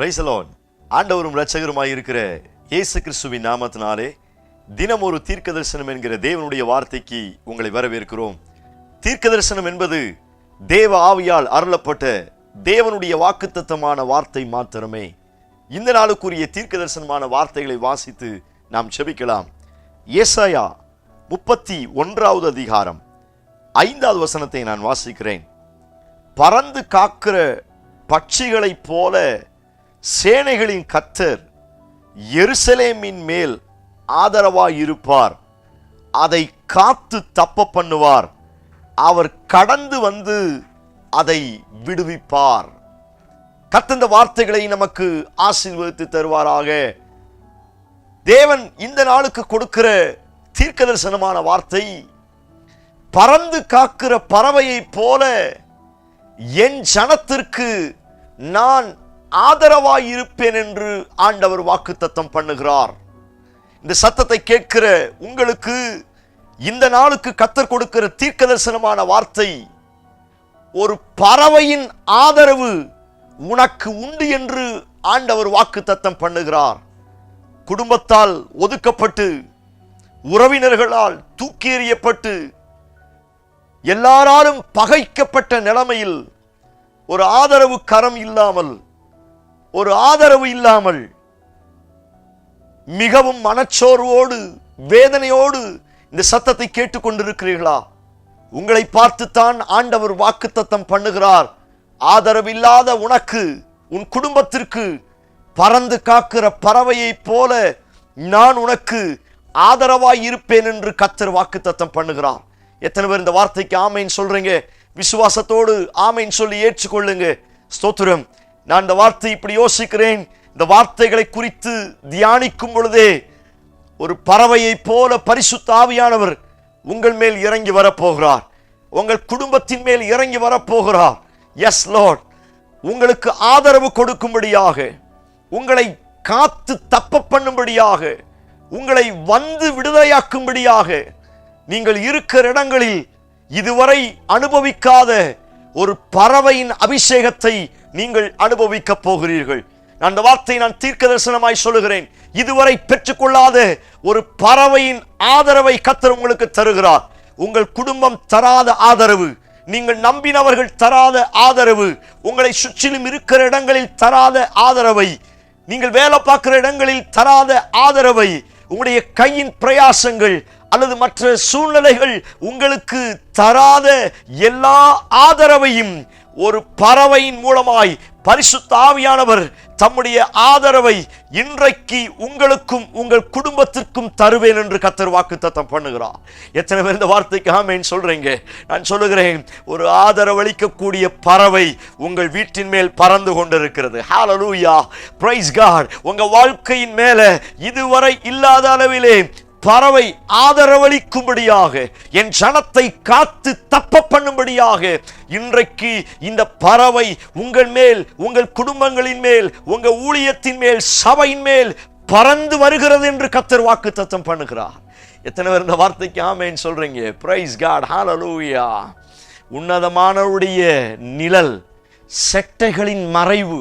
பிரைசலோன் ஆண்டவரும் இரட்சகருமாய் இருக்கிற இயேசு கிறிஸ்துவின் நாமத்தினாலே தினம் ஒரு தீர்க்க தரிசனம் என்கிற தேவனுடைய வார்த்தைக்கு உங்களை வரவேற்கிறோம். தீர்க்க தரிசனம் என்பது தேவ ஆவியால் அருளப்பட்ட தேவனுடைய வாக்குத்தத்தமான வார்த்தை மாத்திரமே. இந்த நாளுக்குரிய தீர்க்க தரிசனமான வார்த்தைகளை வாசித்து நாம் செபிக்கலாம் ஏசாயா முப்பத்தி ஒன்றாவது அதிகாரம் ஐந்தாவது வசனத்தை நான் வாசிக்கிறேன். பறந்து காக்கிற பட்சிகளைப் போல சேனைகளின் கத்தர் எருசலேமின் மேல் ஆதரவாய் இருப்பார் அதை காத்து தப்ப பண்ணுவார். அவர் கடந்து வந்து அதை விடுவிப்பார். கத்தந்த வார்த்தைகளை நமக்கு ஆசீர்வதித்து தருவாராக. தேவன் இந்த நாளுக்கு கொடுக்கிற தீர்க்க தரிசனமான வார்த்தை பறந்து காக்கிற பறவையைப் போல என் ஜனத்திற்கு நான் ஆதரவாய் இருப்பேன் என்று ஆண்டவர் வாக்குத்தத்தம் பண்ணுகிறார். இந்த சத்தத்தை கேட்கிற உங்களுக்கு இந்த நாளுக்கு கத்தர் கொடுக்கிற தீர்க்க தரிசனமான வார்த்தை ஒரு பறவையின் ஆதரவு உனக்கு உண்டு என்று ஆண்டவர் வாக்குத்தத்தம் பண்ணுகிறார். குடும்பத்தால் ஒதுக்கப்பட்டு உறவினர்களால் தூக்கி எறியப்பட்டு எல்லாராலும் பகைக்கப்பட்ட நிலைமையில் ஒரு ஆதரவு கரம் இல்லாமல் ஒரு ஆதரவு இல்லாமல் மிகவும் மனச்சோர்வோடு வேதனையோடு இந்த சத்தத்தை கேட்டுக்கொண்டிருக்கிறீர்களா? உங்களை பார்த்துத்தான் ஆண்டவர் வாக்குத்தத்தம் பண்ணுகிறார். ஆதரவில்லாத உனக்கு உன் குடும்பத்திற்கு பறந்து காக்கிற பறவையைப் போல நான் உனக்கு ஆதரவாய் இருப்பேன் என்று கத்தர் வாக்குத்தத்தம் பண்ணுகிறார். எத்தனை பேர் இந்த வார்த்தைக்கு ஆமைன்னு சொல்றீங்க? விசுவாசத்தோடு ஆமைன்னு சொல்லி ஏற்றுக்கொள்ளுங்க. ஸ்தோத்திரம். நான் இந்த வார்த்தை இப்படி யோசிக்கிறேன். இந்த வார்த்தைகளை குறித்து தியானிக்கும் பொழுதே ஒரு பறவையைப் போல பரிசுத்த ஆவியானவர் உங்கள் மேல் இறங்கி வரப்போகிறார். உங்கள் குடும்பத்தின் மேல் இறங்கி வரப்போகிறார். எஸ் லோட் உங்களுக்கு ஆதரவு கொடுக்கும்படியாக உங்களை காத்து தப்ப பண்ணும்படியாக உங்களை வந்து விடுதலையாக்கும்படியாக நீங்கள் இருக்கிற இடங்களில் இதுவரை அனுபவிக்காத ஒரு பறவையின் அபிஷேகத்தை நீங்கள் அனுபவிக்க போகிறீர்கள். அந்த வார்த்தை நான் தீர்க்க தரிசனமாய் சொல்லுகிறேன். இதுவரை பெற்றுக்கொள்ளாத ஒரு பறவையின் ஆதரவை கத்தர் உங்களுக்கு தருகிறார். உங்கள் குடும்பம் தராத ஆதரவு நீங்கள் நம்பினவர்கள் தராத ஆதரவு உங்களை சுற்றிலும் இருக்கிற இடங்களில் தராத ஆதரவை நீங்கள் வேலை பார்க்கிற இடங்களில் தராத ஆதரவை உங்களுடைய கையின் பிரயாசங்கள் அல்லது மற்ற சூழ்நிலைகள் உங்களுக்கு தராத எல்லா ஆதரவையும் ஒரு பறவையின் மூலமாய் பரிசுத்த ஆவியானவர் தம்முடைய ஆதரவை இன்றைக்கு உங்களுக்கும் உங்கள் குடும்பத்திற்கும் தருவேன் என்று கத்தர் வாக்குத்தத்தம் பண்ணுகிறார். எத்தனை பேர் இந்த வார்த்தைக்கு ஆமேன்னு சொல்றீங்க? நான் சொல்லுகிறேன் ஒரு ஆதரவளிக்கக்கூடிய பறவை உங்கள் வீட்டின் மேல் பறந்து கொண்டிருக்கிறது. ஹாலலூயா பிரைஸ் காட் உங்க வாழ்க்கையின் மேல இதுவரை இல்லாத அளவிலே பறவை ஆதரவளிக்கும்படியாக என் ஜனத்தை காத்து தப்ப பண்ணும்படியாக இன்றைக்கு இந்த பறவை உங்கள் மேல் உங்கள் குடும்பங்களின் மேல் உங்கள் ஊழியத்தின் மேல் சபையின் மேல் பறந்து வருகிறது என்று கத்தர் வாக்கு தத்தம் பண்ணுகிறார். எத்தனை பேர் இந்த வார்த்தைக்கு ஆமேன்னு சொல்றீங்க? பிரைஸ் காட் ஹாலலூயா உன்னதமானவருடைய நிழல் செட்டைகளின் மறைவு.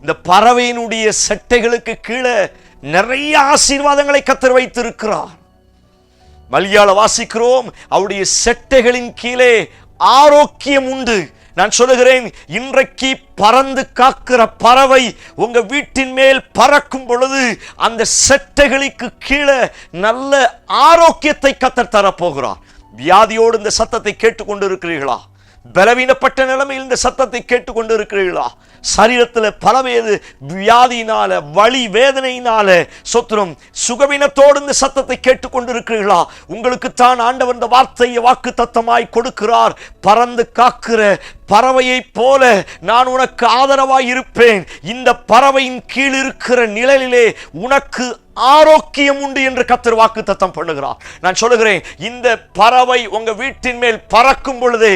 இந்த பறவையினுடைய செட்டைகளுக்கு கீழே நிறைய ஆசீர்வாதங்களை கத்தர் வைத்திருக்கிறார். மல்யாள வாசிக்கிறோம். அவருடைய செட்டைகளின் கீழே ஆரோக்கியம் உண்டு. நான் சொல்லுகிறேன் இன்றைக்கு பறந்து காக்கிற பறவை உங்க வீட்டின் மேல் பறக்கும் பொழுது அந்த செட்டைகளுக்கு கீழே நல்ல ஆரோக்கியத்தை கத்தர் தரப்போகிறார். வியாதியோடு இந்த சத்தத்தை கேட்டுக்கொண்டு இருக்கிறீர்களா பலவீனப்பட்ட நிலைமையில் இந்த சத்தத்தை கேட்டுக்கொண்டு இருக்கிறீர்களா சரீரத்தில் பலவேறு வியாதியினால வழி வேதனையினால சொத்துரும். சுகவீனத்தோடு இந்த சத்தத்தை கேட்டுக்கொண்டிருக்கிறீர்களா? உங்களுக்கு தான் ஆண்டவர் இந்த வார்த்தையை வாக்கு தத்தமாய் கொடுக்கிறார். பறந்து காக்கிற பறவையை போல நான் உனக்கு ஆதரவாய் இருப்பேன். இந்த பறவையின் கீழ் இருக்கிற நிழலிலே உனக்கு ஆரோக்கியம் உண்டு என்று கத்தர் வாக்கு தத்தம் பண்ணுகிறார். நான் சொல்லுகிறேன் இந்த பறவை உங்க வீட்டின் மேல் பறக்கும் பொழுது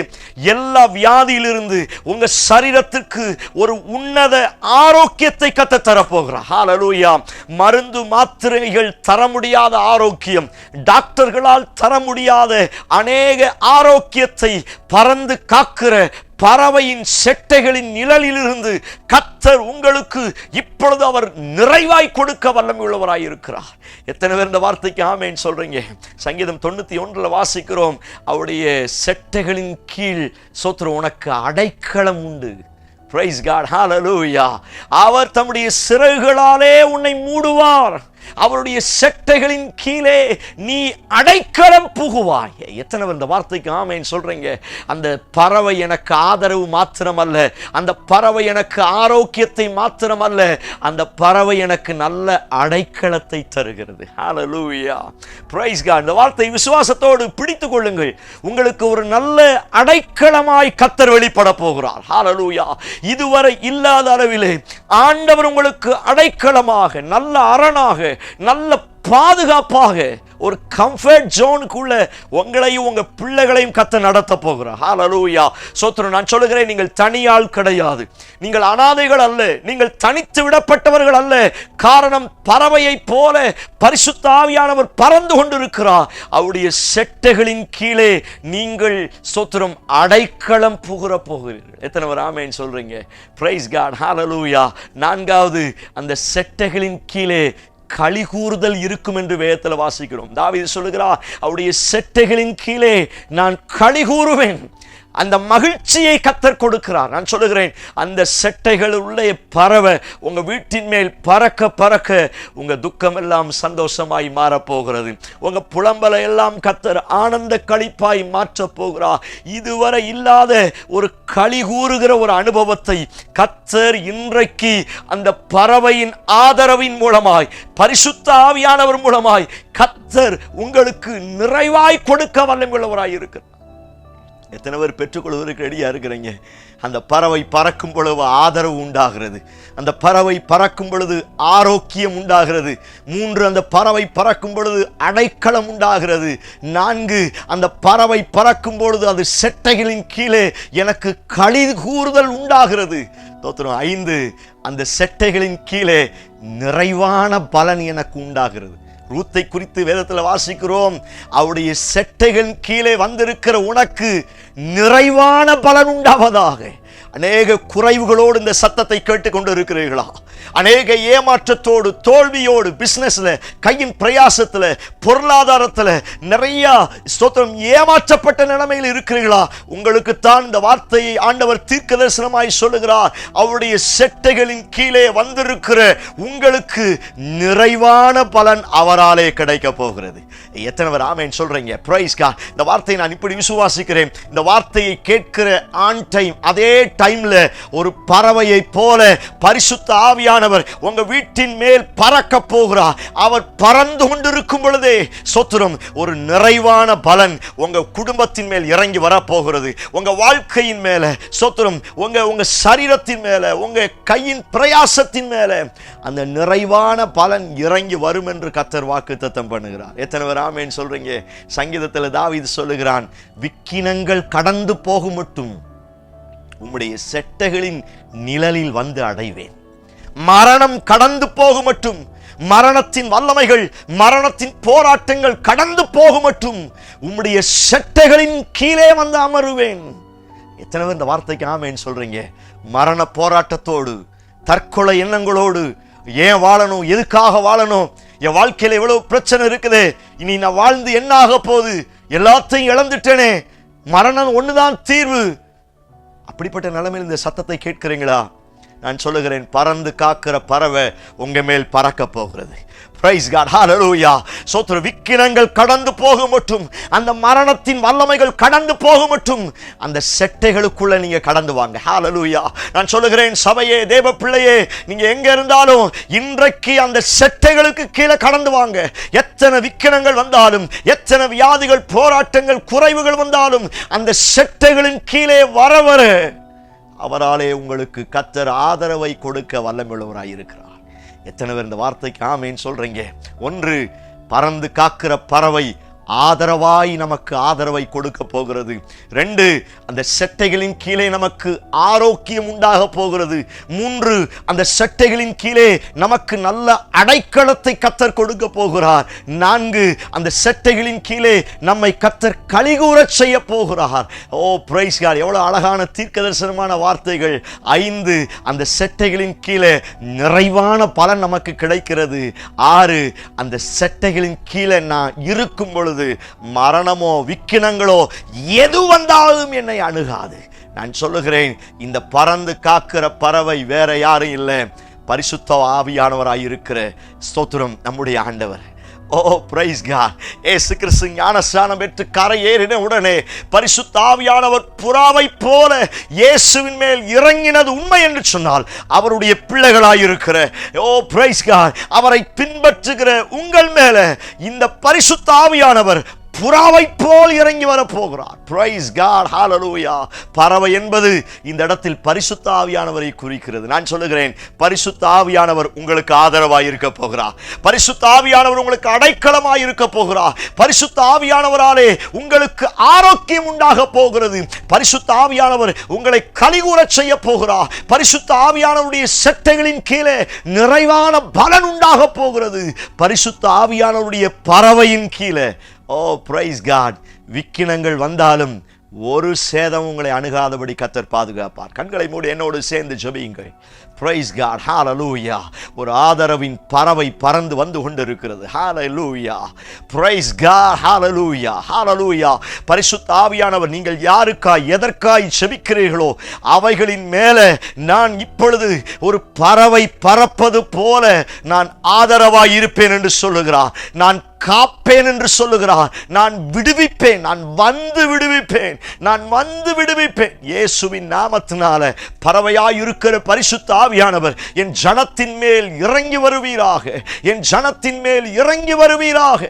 எல்லா வியாதியிலிருந்து உங்க சரீரத்திற்கு ஒரு உன்னத ஆரோக்கியத்தை கத்த தரப்போகிறார் ஹalleluya மருந்து மாத்திரைகள் தர முடியாத ஆரோக்கியம் டாக்டர்களால் தர முடியாத அநேக ஆரோக்கியத்தை பறந்து காக்கிற பறவையின் செட்டைகளின் நிழலிலிருந்து கத்தர் உங்களுக்கு இப்பொழுது அவர் நிறைவாய் கொடுக்க வல்லமை உள்ளவராய் இருக்கிறார். எத்தனை பேர் இந்த வார்த்தைக்கு ஆமேன்னு சொல்றீங்க? சங்கீதம் தொண்ணூத்தி ஒன்றுல வாசிக்கிறோம் அவருடைய செட்டைகளின் கீழ் சோத்திரம் உனக்கு அடைக்கலம் உண்டு. பிரைஸ் காட் ஹாலலூயா அவர் தம்முடைய சிறகுகளாலே உன்னை மூடுவார். அவருடைய செட்டைகளின் கீழே நீ அடைக்கலம் புகுவாய். எத்தனை இந்த வார்த்தைக்கு ஆமைன்னு சொல்றீங்க? அந்த பறவை எனக்கு ஆதரவு மாத்திரமல்ல. அந்த பறவை எனக்கு ஆரோக்கியத்தை மாத்திரமல்ல. அந்த பறவை எனக்கு நல்ல அடைக்கலத்தை தருகிறது. ஹalleluya பிரைஸ்கா இந்த வார்த்தை விசுவாசத்தோடு பிடித்துக் கொள்ளுங்கள். உங்களுக்கு ஒரு நல்ல அடைக்கலமாய் கத்தர் வெளிப்பட போகிறார். ஹாலலூயா இதுவரை இல்லாத அளவிலே ஆண்டவர் உங்களுக்கு அடைக்கலமாக நல்ல அரணாக நல்ல பாதுகாப்பாக ஒரு கம்ஃபர்ட் ஜோனுக்குள்ள உங்களையும் உங்க பிள்ளைகளையும் கத்த நடத்த போகிறார். ஹாலலூயா சோத்திரம் நான் சொல்லுகிறேன் நீங்கள் தனியால் கிடையாது. நீங்கள் அனாதைகள் அல்ல நீங்கள் தனித்து விடப்பட்டவர்கள் அல்ல. காரணம் பறவையை போல பரிசுத்த ஆவியானவர் பறந்து கொண்டிருக்கிறார். அவருடைய செட்டைகளின் கீழே நீங்கள் சோத்திரம் அடைக்கலம் புகுற போகிறீர்கள். எத்தனை பேர் ஆமேன்னு சொல்றீங்க? பிரைஸ் காட் ஹalleluya நான்காவது அந்த செட்டைகளின் கீழே களி கூறுதல் இருக்கும் என்று வேதத்தில் வாசிக்கிறோம். தாவீது சொல்லுகிறார் அவருடைய செட்டைகளின் கீழே நான் களி கூறுவேன் அந்த மகிழ்ச்சியை கத்தர் கொடுக்கிறார். நான் சொல்லுகிறேன் அந்த செட்டைகள் உள்ள பறவை உங்க வீட்டின் மேல் பறக்க பறக்க உங்க துக்கம் எல்லாம் சந்தோஷமாய் மாறப்போகிறது. உங்க புலம்பலை எல்லாம் கத்தர் ஆனந்த களிப்பாய் மாற்றப் போகிறார். இதுவரை இல்லாத ஒரு களி கூறுகிற ஒரு அனுபவத்தை கத்தர் இன்றைக்கு அந்த பறவையின் ஆதரவின் மூலமாய் பரிசுத்த ஆவியானவர் மூலமாய் கத்தர் உங்களுக்கு நிறைவாய் கொடுக்க வல்லமுள்ளவராய் இருக்கிறார். எத்தனை பேர் பெற்றுக்கொள்வதற்கு ரெடியாக இருக்கிறீங்க? அந்த பறவை பறக்கும் பொழுது ஆதரவு உண்டாகிறது. அந்த பறவை பறக்கும் பொழுது ஆரோக்கியம் உண்டாகிறது. மூன்று அந்த பறவை பறக்கும் பொழுது அடைக்கலம் உண்டாகிறது. நான்கு அந்த பறவை பறக்கும் பொழுது அது செட்டைகளின் கீழே எனக்கு களி கூறுதல் உண்டாகிறது. தோத்திரம் ஐந்து அந்த செட்டைகளின் கீழே நிறைவான பலன் எனக்கு உண்டாகிறது. ரூத்தை குறித்து வேதத்தில் வாசிக்கிறோம். அவருடைய செட்டைகள் கீழே வந்திருக்கிற உனக்கு நிறைவான பலன் உண்டாவதாக. அநேக குறைவுகளோடு இந்த சத்தத்தை கேட்டுக்கொண்டு இருக்கிறீர்களா அநேக ஏமாற்றத்தோடு தோல்வியோடு பிசினஸ்ல கையின் பிரயாசத்துல பொருளாதாரத்துல நிறையா ஸ்தோத்திரம் ஏமாற்றப்பட்ட நிலைமையில் இருக்கிறீர்களா? உங்களுக்கு தான் இந்த வார்த்தையை ஆண்டவர் தீர்க்க தரிசனமாய் சொல்லுகிறார். அவருடைய செட்டைகளின் கீழே வந்திருக்கிற உங்களுக்கு நிறைவான பலன் அவராலே கிடைக்க போகிறது. எத்தனை பேர் ஆமேன் சொல்றீங்க? ப்ரைஸ் கா இந்த வார்த்தையை நான் இப்படி விசுவாசிக்கிறேன். இந்த வார்த்தையை கேட்கிற ஆன் டைம் அதே டைம்ல ஒரு பறவையை போல பரிசுத்த ஆவியானவர் உங்க வீட்டின் மேல் பறக்க போகிறார் அவர் பறந்து கொண்டிருக்கும் பொழுதே சொத்துரம் ஒரு நிறைவான பலன் உங்க குடும்பத்தின் மேல் இறங்கி வரப்போகிறது உங்க வாழ்க்கையின் மேல சொத்துரம் உங்க உங்க சரீரத்தின் மேல உங்க கையின் பிரயாசத்தின் மேல அந்த நிறைவான பலன் இறங்கி வரும் என்று கத்தர் வாக்கு தத்தம் பண்ணுகிறார். எத்தனை பேர் ஆமேன்னு சொல்றீங்க? சங்கீதத்தில் இது சொல்லுகிறான் விக்கினங்கள் கடந்து போகும் மட்டும் உம்முடைய செட்டைகளின் நிழலில் வந்து அடைவேன். மரணம் கடந்து போகும் மட்டும் மரணத்தின் வல்லமைகள் மரணத்தின் போராட்டங்கள் கடந்து போகும் மட்டும் உம்முடைய செட்டைகளின் கீழே வந்து அமருவேன். எத்தனை பேர் இந்த வார்த்தைக்கு ஆமேன்னு சொல்றீங்க? மரண போராட்டத்தோடு தற்கொலை எண்ணங்களோடு ஏன் வாழணும் எதுக்காக வாழணும் என் வாழ்க்கையில் எவ்வளவு பிரச்சனை இருக்குது இனி நான் வாழ்ந்து என்ன ஆக போகுது? எல்லாத்தையும் இழந்துட்டேனே. மரணம் ஒண்ணுதான் தீர்வு. அப்படிப்பட்ட நிலைமையில் இந்த சத்தத்தை கேட்கிறீங்களா? நான் சொல்லுகிறேன் பறந்து காக்கிற பறவை உங்கள் மேல் பறக்க போகிறது. பிரைஸ் காட் ஹalleluya சோத்ர விக்கிரங்கள் கடந்து போக மட்டும் அந்த மரணத்தின் வல்லமைகள் கடந்து போக மட்டும் அந்த செட்டைகளுக்குள்ள நீங்க கடந்து வாங்க. ஹalleluya நான் சொல்லுகிறேன் சபையே தேவ பிள்ளையே நீங்க எங்க இருந்தாலும் இன்றைக்கு அந்த செட்டைகளுக்கு கீழே கடந்து வாங்க. எத்தனை விக்கிரங்கள் வந்தாலும் எத்தனை வியாதிகள் போராட்டங்கள் குறைவுகள் வந்தாலும் அந்த செட்டைகளின் கீழே வர வர அவராலே உங்களுக்கு கத்தர் ஆதரவை கொடுக்க வல்லமுள்ளவராய் இருக்கிறார் எத்தனை பேர் இந்த வார்த்தைக்கு ஆமேன்னு சொல்கிறீங்க ஒன்று பறந்து காக்கிற பறவை ஆதரவாய் நமக்கு ஆதரவை கொடுக்க போகிறது. ரெண்டு அந்த செட்டைகளின் கீழே நமக்கு ஆரோக்கியம் உண்டாக போகிறது. மூன்று அந்த செட்டைகளின் கீழே நமக்கு நல்ல அடைக்கலத்தை கத்தர் கொடுக்க போகிறார். நான்கு அந்த செட்டைகளின் கீழே நம்மை கத்தர் கலிகூறச் செய்ய போகிறார். ஓ பிரைஸ் கார் எவ்வளவு அழகான தீர்க்க தரிசனமான வார்த்தைகள். ஐந்து அந்த செட்டைகளின் கீழே நிறைவான பலன் நமக்கு கிடைக்கிறது. ஆறு அந்த செட்டைகளின் கீழே நான் இருக்கும் பொழுது மரணமோ விக்கினங்களோ எது வந்தாலும் என்னை அணுகாது. நான் சொல்லுகிறேன் இந்த பறந்து காக்கிற பறவை வேற யாரும் இல்லை. பரிசுத்த ஆவியானவராக இருக்கிற ஸ்தோத்திரம் நம்முடைய ஆண்டவர். ஓ பிரைஸ் காட் ஏசு கிறிஸ்து ஞானஸ்நானம் பெற்று கரை ஏறின உடனே பரிசுத்தாவியானவர் புறாவை போல இயேசுவின் மேல் இறங்கினது உண்மை என்று சொன்னால் அவருடைய பிள்ளைகளாயிருக்கிற ஓ பிரைஸ் காட் அவரை பின்பற்றுகிற உங்கள் மேல இந்த பரிசுத்தாவியானவர் புறாவை போல் இறங்கி வரப்போகிறார். பிரைஸ் காட் ஹாலலூயா பறவை என்பது இந்த இடத்தில் பரிசுத்த ஆவியானவரை குறிக்கிறது. நான் சொல்லுகிறேன் பரிசுத்த ஆவியானவர் உங்களுக்கு ஆதரவாக இருக்க போகிறார் பரிசுத்த ஆவியானவர் உங்களுக்கு அடைக்கலமாக இருக்க போகிறார் பரிசுத்த ஆவியானவராலே உங்களுக்கு ஆரோக்கியம் உண்டாக போகிறது. பரிசுத்த ஆவியானவர் உங்களை கலிகூறச் செய்ய போகிறார் பரிசுத்த ஆவியானவருடைய செட்டைகளின் கீழே நிறைவான பலன் உண்டாக போகிறது. பரிசுத்த ஆவியானவருடைய பறவையின் கீழே ஓ பிரைஸ் காட் விக்கினங்கள் வந்தாலும் ஒரு சேதம் உங்களை அணுகாதபடி கத்தர் பாதுகாப்பார். கண்களை மூடி என்னோடு சேர்ந்து ஜபியுங்கள். பிரைஸ் காட் லூயா ஒரு ஆதரவின் பறவை பறந்து வந்து கொண்டிருக்கிறது. லூயா பிரைஸ் காட் ஹalleluya ஹalleluya பரிசுத்த ஆவியானவர் நீங்கள் யாருக்காய் எதற்காய் செபிக்கிறீர்களோ அவைகளின் மேலே நான் இப்பொழுது ஒரு பறவை பறப்பது போல நான் ஆதரவாய் இருப்பேன் என்று சொல்லுகிறார். நான் காப்பேன் என்று சொல்லுகிறார். நான் விடுவிப்பேன். நான் வந்து விடுவிப்பேன். நான் வந்து விடுவிப்பேன். இயேசுவின் நாமத்தினால பறவையாய் இருக்கிற பரிசுத்த ஆவியானவர் என் ஜனத்தின் மேல் இறங்கி வருவீராக என் ஜனத்தின் மேல் இறங்கி வருவீராக.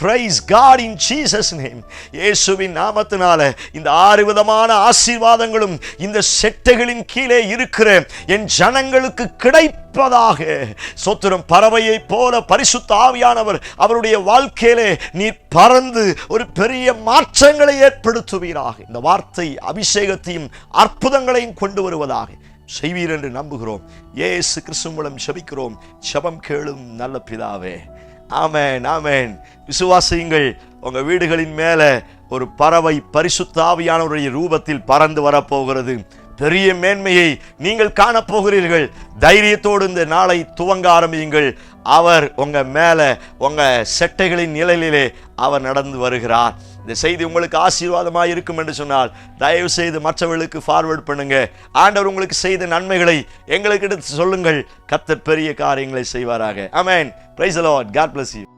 Praise God in Jesus name இயேசுவின் நாமத்தினால இந்த ஆறு விதமான ஆசீர்வாதங்களும் இந்த செட்டைகளின் கீழே இருக்கிற என் ஜனங்களுக்கு கிடைப்பதாக. சொத்துரம் பறவையை போல பரிசுத்த ஆவியானவர் அவருடைய வாழ்க்கையிலே நீர் பறந்து ஒரு பெரிய மாற்றங்களை ஏற்படுத்துவீராக. இந்த வார்த்தை அபிஷேகத்தையும் அற்புதங்களையும் கொண்டு வருவதாக. செய்வீர் என்று நம்புகிறோம். ஏசு கிறிஸ்து மூலம் செபிக்கிறோம் செபம் கேளும் நல்ல பிதாவே. ஆமேன் ஆமேன். விசுவாசியுங்கள் உங்க வீடுகளின் மேல ஒரு பறவை பரிசுத்தாவியானவருடைய ரூபத்தில் பறந்து வரப்போகிறது. பெரிய மேன்மையை நீங்கள் காணப்போகிறீர்கள். தைரியத்தோடு இந்த நாளை துவங்க ஆரம்பியுங்கள். அவர் உங்கள் மேலே உங்கள் செட்டைகளின் நிழலிலே அவர் நடந்து வருகிறார். இந்த செய்தி உங்களுக்கு ஆசீர்வாதமாக இருக்கும் என்று சொன்னால் தயவு செய்து மற்றவர்களுக்கு ஃபார்வேர்ட் பண்ணுங்க. ஆண்டவர் உங்களுக்கு செய்த நன்மைகளை எங்களுக்கு எடுத்து சொல்லுங்கள். கத்தர் பெரிய காரியங்களை செய்வாராக. அமேன் praise Lord God bless you